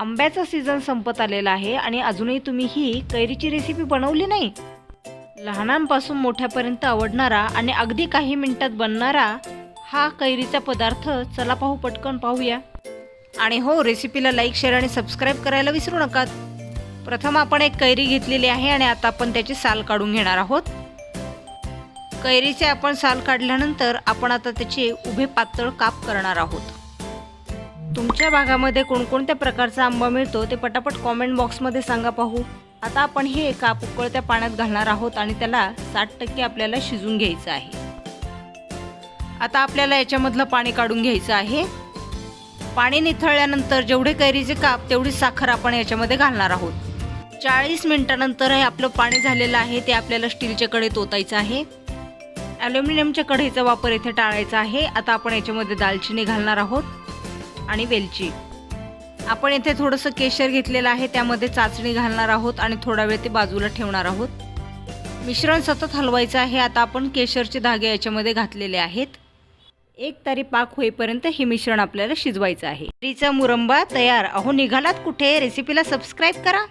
आंब्याचा सीझन संपत आलेला आहे आणि अजूनही तुम्ही ही कैरीची रेसिपी बनवली नाही. लहानांपासून मोठ्यापर्यंत आवडणारा आणि अगदी काही मिनिटात बनणारा हा कैरीचा पदार्थ चला पाहू पटकन पाहूया. आणि हो रेसिपीला लाईक शेअर आणि सबस्क्राईब करायला विसरू नका. प्रथम आपण एक कैरी घेतलेली आहे आणि आता आपण त्याची साल काढून घेणार आहोत. कैरीचे आपण साल काढल्यानंतर आपण आता त्याचे उभे पातळ काप करणार आहोत. तुमच्या भागामध्ये कोणकोणत्या प्रकारचा आंबा मिळतो ते पटापट कॉमेंट बॉक्समध्ये सांगा पाहू. आता आपण हे काप उकळत्या पाण्यात घालणार आहोत आणि त्याला साठ टक्के आपल्याला शिजून घ्यायचं आहे. आता आपल्याला याच्यामधलं पाणी काढून घ्यायचं आहे. पाणी निथळल्यानंतर जेवढे कैरीचे काप तेवढी साखर आपण याच्यामध्ये घालणार आहोत. चाळीस मिनिटानंतर हे आपलं पाणी झालेलं आहे ते आपल्याला स्टीलच्या कढईत ओतायचं आहे. ॲल्युमिनियमच्या कढईचा वापर इथे टाळायचा आहे. आता आपण याच्यामध्ये दालचिनी घालणार आहोत. आणि वेलची. आपण इथे थोडंसं केशर घेतलेलं आहे त्यामध्ये चाचणी घालणार आहोत आणि थोडा वेळ ते बाजूला ठेवणार आहोत. मिश्रण सतत हलवायचं आहे आता आपण केशरचे धागे याच्यामध्ये घातलेले आहेत. एक तारी पाक होईपर्यंत हे मिश्रण आपल्याला शिजवायचं आहे. तरीचा मुरंबा तयार. अहो निघालात कुठे? रेसिपीला सबस्क्राईब करा.